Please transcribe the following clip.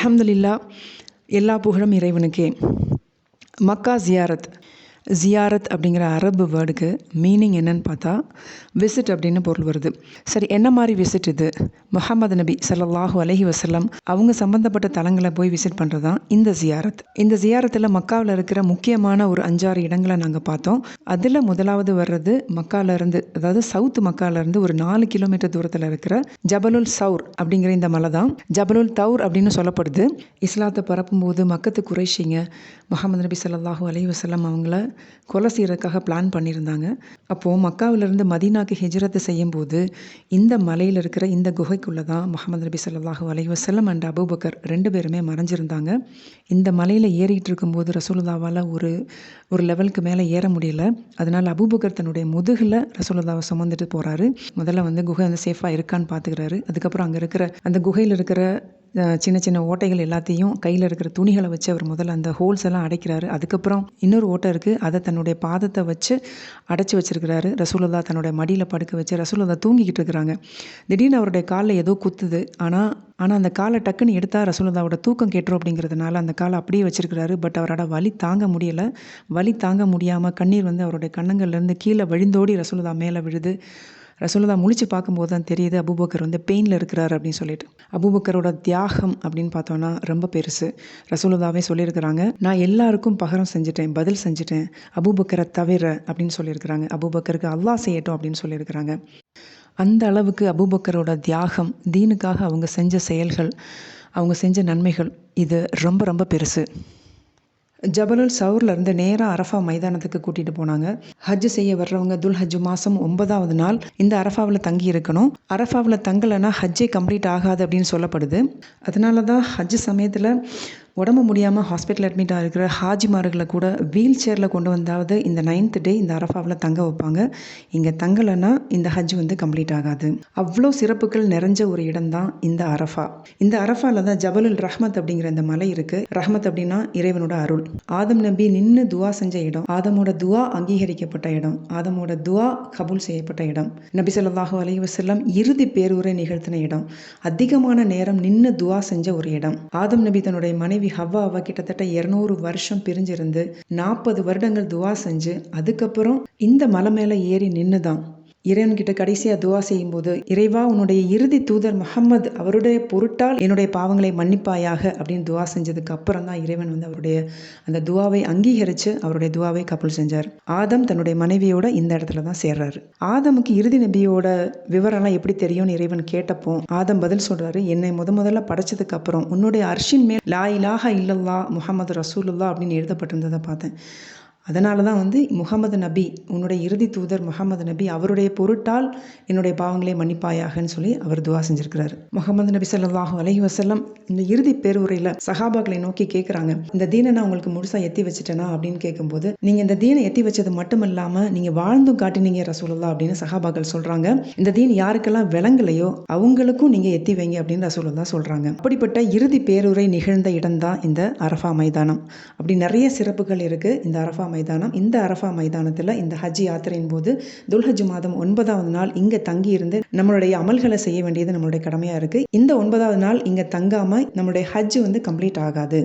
அலமதுல்லா எல்லா புகழும் இறைவனுக்கே. மக்கா ஜியாரத் ஜியாரத் அப்படிங்கிற அரபு வேர்டுக்கு மீனிங் என்னன்னு பார்த்தா விசிட் அப்படின்னு பொருள் வருது. சரி என்ன மாதிரி விசிட் இது? முகமது நபி ஸல்லல்லாஹு அலஹி வசல்லம் அவங்க சம்மந்தப்பட்ட தலங்களை போய் விசிட் பண்ணுறது தான் இந்த ஜியாரத். இந்த ஜியாரத்தில் மக்காவில் இருக்கிற முக்கியமான ஒரு அஞ்சாறு இடங்களை நாங்கள் பார்த்தோம். அதில் முதலாவது வர்றது மக்காலருந்து அதாவது சவுத் மக்காலருந்து ஒரு நாலு கிலோமீட்டர் தூரத்தில் இருக்கிற ஜபலுல் சவுர் அப்படிங்கிற இந்த மலை தான். ஜபலுல் தௌர் அப்படின்னு சொல்லப்படுது. இஸ்லாத்தை பரப்பும்போது மக்கத்து குறைஷிங்க முகமது நபி சல்லாஹூ அலஹி வசல்லம் அவங்கள கொலை செய்யறதுக்காக பிளான் பண்ணியிருந்தாங்க. அப்போது மக்காவிலிருந்து மதீனாக்கு ஹிஜ்ரத்து செய்யும்போது இந்த மலையில் இருக்கிற இந்த குகைக்குள்ளே தான் முகமது நபி சொல்லாஹு அலைவசல்லம் அண்ட் அபுபக்கர் ரெண்டு பேருமே மறைஞ்சிருந்தாங்க. இந்த மலையில் ஏறிட்டு இருக்கும்போது ரசூலுல்லாவால் ஒரு ஒரு லெவலுக்கு மேலே ஏற முடியல. அதனால் அபூபக்கர் தன்னுடைய முதுகில் ரசூலுல்லாவை சுமந்துட்டு போகிறாரு முதல்ல வந்து குகை வந்து சேஃபாக இருக்கான்னு பார்த்துக்கிறாரு அதுக்கப்புறம் அங்கே இருக்கிற அந்த குகையில் இருக்கிற சின்ன சின்ன ஓட்டைகள் எல்லாத்தையும் கையில் இருக்கிற துணிகளை வச்சு அவர் முதல்ல அந்த ஹோல்ஸ் எல்லாம் அடைக்கிறாரு. அதுக்கப்புறம் இன்னொரு ஓட்டை இருக்குது அதை தன்னுடைய பாதத்தை வச்சு அடைச்சி வச்சிருக்கிறாரு. ரசூலுல்லா தன்னுடைய மடியில் படுக்க வச்சு ரசூலுல்லா தூங்கிக்கிட்டு இருக்கிறாங்க. திடீர்னு அவருடைய காலில் ஏதோ குத்துது. ஆனால் ஆனால் அந்த காலை டக்குன்னு எடுத்தால் ரசூலதாவோட தூக்கம் கேட்டுரும் அப்படிங்கிறதுனால அந்த காலை அப்படியே வச்சிருக்கிறாரு. பட் அவரோட வலி தாங்க முடியலை. வலி தாங்க முடியாமல் கண்ணீர் வந்து அவருடைய கண்ணங்கள்லேருந்து கீழே வழிந்தோடி ரசூலதா மேலே விழுது. ரசூலுல்லா முழிச்சு பார்க்கும்போது தான் தெரியுது அபூபக்கர் வந்து பெயினில் இருக்கிறார் அப்படின்னு சொல்லிட்டு. அபுபக்கரோட தியாகம் அப்படின்னு பார்த்தோன்னா ரொம்ப பெருசு. ரசூலுல்லாவே சொல்லியிருக்கிறாங்க நான் எல்லாருக்கும் பகரம் செஞ்சுட்டேன் பதில் செஞ்சுட்டேன் அபுபக்கரை தவிர அப்படின்னு சொல்லியிருக்கிறாங்க. அபூபக்கருக்கு அல்லா செய்யட்டும் அப்படின்னு சொல்லியிருக்கிறாங்க. அந்த அளவுக்கு அபுபக்கரோட தியாகம் தீனுக்காக அவங்க செஞ்ச செயல்கள் அவங்க செஞ்ச நன்மைகள் இது ரொம்ப ரொம்ப பெருசு. ஜபலுல் சவுர்லேருந்து நேராக அரஃபா மைதானத்துக்கு கூட்டிகிட்டு போனாங்க. ஹஜ் செய்ய வர்றவங்க துல் ஹஜ் மாதம் ஒன்பதாவது நாள் இந்த அரஃபாவில் தங்கி இருக்கணும். அரஃபாவில் தங்கலைன்னா ஹஜ்ஜே கம்ப்ளீட் ஆகாது அப்படின்னு சொல்லப்படுது. அதனால தான் ஹஜ் சமயத்தில் உடம்பு முடியாமல் ஹாஸ்பிட்டல் அட்மிட் ஆகிருக்கிற ஹாஜிமார்களை கூட வீல் சேரில் கொண்டு வந்தாவது இந்த நைன்த் டே இந்த அரஃபாவில் தங்க வைப்பாங்க. இங்கே தங்கலைன்னா இந்த ஹஜ் வந்து கம்ப்ளீட் ஆகாது. அவ்வளோ சிறப்புகள் நிறைஞ்ச ஒரு இடம் தான் இந்த அரஃபா. இந்த அரஃபாவில் தான் ஜபலுல் ரஹ்மத் அப்படிங்கிற இந்த மலை இருக்குது ரஹ்மத் அப்படின்னா இறைவனோட அருள். ஆதம் நம்பி நின்று துவா செஞ்ச இடம். ஆதமோட துவா அங்கீகரிக்கப்பட்ட இடம். ஆதமோட துவா கபூல் செய்யப்பட்ட இடம். நபி சொல்லாஹு அலைஹி இறுதி பேருரை நிகழ்த்தின இடம். அதிகமான நேரம் நின்று துவா செஞ்ச ஒரு இடம். ஆதம் நபி தன்னுடைய மனைவி ஹவ்வாவை கிட்டத்தட்ட இருநூறு வருஷம் பிரிஞ்சிருந்து நாற்பது வருடங்கள் துவா செஞ்சு அதுக்கப்புறம் இந்த மலை மேலே ஏறி நின்று தான் இறைவன்கிட்ட கடைசியாக துவா செய்யும்போது இறைவா உன்னுடைய இறுதி தூதர் முகம்மது அவருடைய பொருட்டால் என்னுடைய பாவங்களை மன்னிப்பாயாக அப்படின்னு துவா செஞ்சதுக்கு அப்புறம் தான் இறைவன் வந்து அவருடைய அந்த துவாவை அங்கீகரித்து அவருடைய துவாவை கப்பல் செஞ்சார். ஆதம் தன்னுடைய மனைவியோட இந்த இடத்துல தான் சேர்றாரு. ஆதமுக்கு இறுதி நபியோட விவரம்லாம் எப்படி தெரியும்னு இறைவன் கேட்டப்போ ஆதம் பதில் சொல்றாரு என்னை முத முதல்ல படைச்சதுக்கு அப்புறம் உன்னுடைய அர்ஷின் மேல் லா இலாஹா இல்லல்லா முகமது ரசூலுல்லா அப்படின்னு எழுதப்பட்டிருந்ததை பார்த்தேன். அதனால தான் வந்து முகமது நபி உன்னுடைய இறுதி தூதர் முகமது நபி அவருடைய பொருட்டால் என்னுடைய பாவங்களை மன்னிப்பாயாகன்னு சொல்லி அவர் துவா செஞ்சிருக்கிறாரு. முகமது நபி ஸல்லல்லாஹு அலஹி வசல்லம் இந்த இறுதி பேருரையில் சகாபாக்களை நோக்கி கேட்குறாங்க இந்த தீனை நான் உங்களுக்கு முழுசாக எத்தி வச்சுட்டேனா அப்படின்னு கேட்கும்போது நீங்கள் இந்த தீனை எத்தி வச்சது மட்டும் இல்லாமல் நீங்கள் வாழ்ந்தும் காட்டினீங்க ரசூலுல்லா அப்படின்னு சகாபாக்கள் சொல்கிறாங்க இந்த தீன் யாருக்கெல்லாம் விளங்கலையோ அவங்களுக்கும் நீங்கள் எத்தி வைங்க அப்படின்னு ரசூலுல்லா சொல்கிறாங்க அப்படிப்பட்ட இறுதி பேருரை நிகழ்ந்த இடம்தான் இந்த அரஃபா மைதானம். அப்படி நிறைய சிறப்புகள் இருக்குது இந்த அரஃபா மைதானம் மைதானம் இந்த அரஃபா மைதானத்தில் இந்த ஹஜ் யாத்திரையின் போது துல்ஹஜ் மாதம் ஒன்பதாவது நாள் இங்கே தங்கியிருந்து நம்மளுடைய அமல்களை செய்ய வேண்டியது நம்மளுடைய கடமையாக இருக்குது இந்த ஒன்பதாவது நாள் இங்கே தங்காமல் நம்மளுடைய ஹஜ் வந்து கம்ப்ளீட் ஆகாது